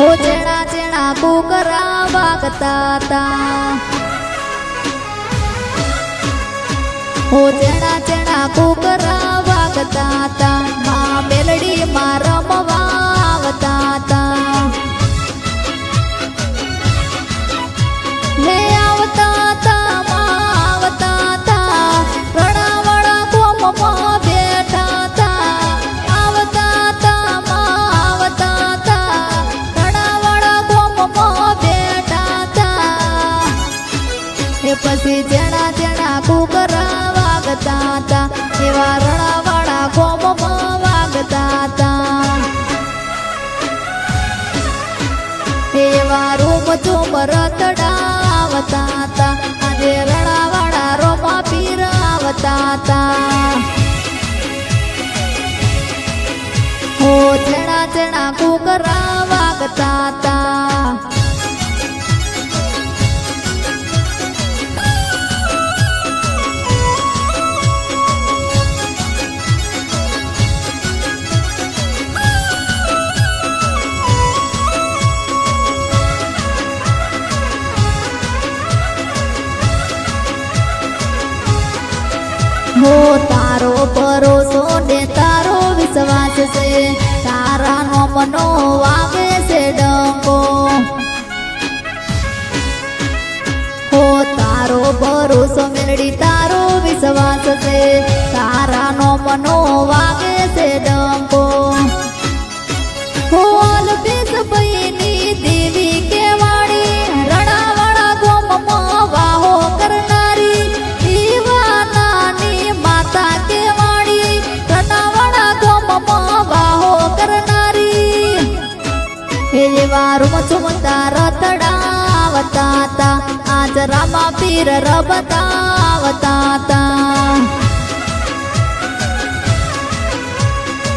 હો ઝીણા ઝીણા કુકરા વાગતા હતા હો ઝીણા ઝીણા કુકરા વાગતા હતા પછી જેણા તેના કુકરા વાગતા હતા, એવા રણાવાળા કોમમાં વાગતા હતા. એવા રૂમ ઝૂમ રતડા આવતા હતા, આજે રણાવાળા રોમા પીરાવતા હતા. ઓ જણા જણા કુકરા વાગતા હતા. હો, તારો ભરોસો ને તારો વિશ્વાસ છે. તારા નો મનો વાગે છે ડંકો. હો, તારો ભરોસો મેળડી તારો વિશ્વાસ છે. તારા નો મનો વાગે છે ડંકો. આજ રામા પીર રબતાવતા તા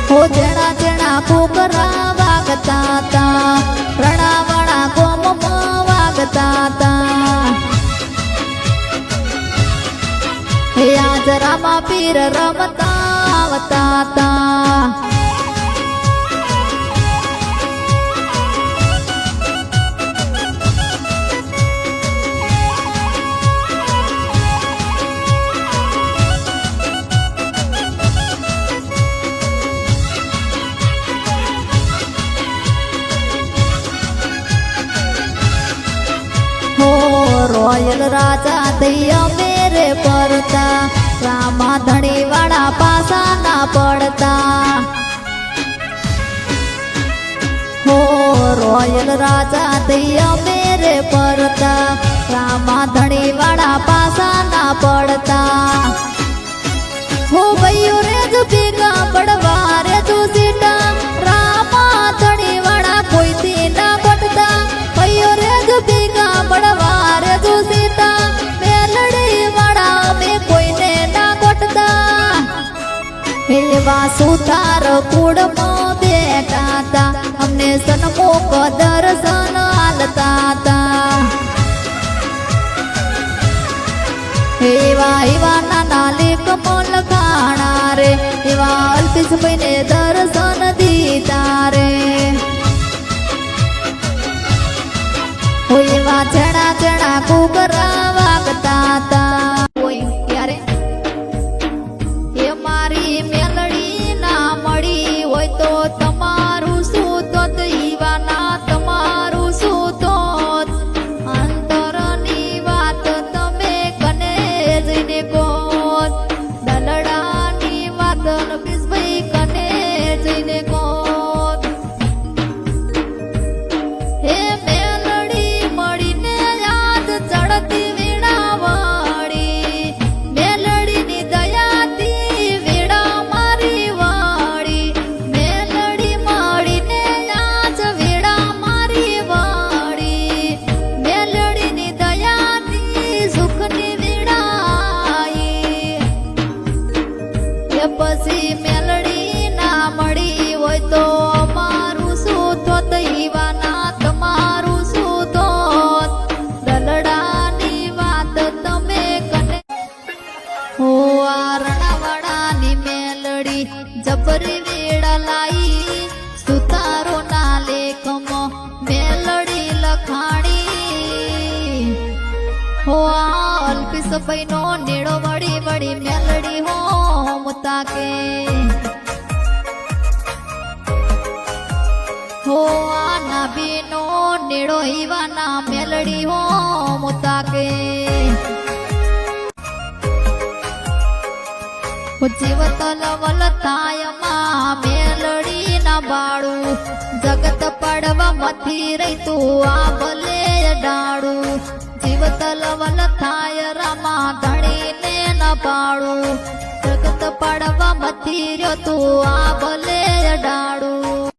હો જેણા જેણા કુકરા વાગતા તા રણાવાળા ગોમમાં વાગતા તા હે આજ રામા પીર રમતા આવતા રોયલ રાજા દૈયા મેરે પરતા રામા ધણી વાળા પાસા ના પડતા. હો રોયલ રાજા દૈયા મેરે પરતા એવા સુતાર કુડમાં બેઠા તા અમને સન્મુખ દર્શન આલતા તા એવા એવા નાના લેખ લખાણા રે એવા અલ્પેશ ભાઈને દર્શન દીધા રે એવા જણા જણા કુકરા ભાઈ નો નેડો વળી વળી મેલડી હો મુતા કે હો, આ નાભીનો નેડો ઈવાના મેલડી હો મુતા કે જીવતલ વલતાયમાં મેલડી ના બાળું. જગત પડવા મથી રહી તું આ ભલે ડાળું. જીવતલ વલતાય પાડું. રગત પાડવા મથી રહ્યો તું આ ભલે ડાળું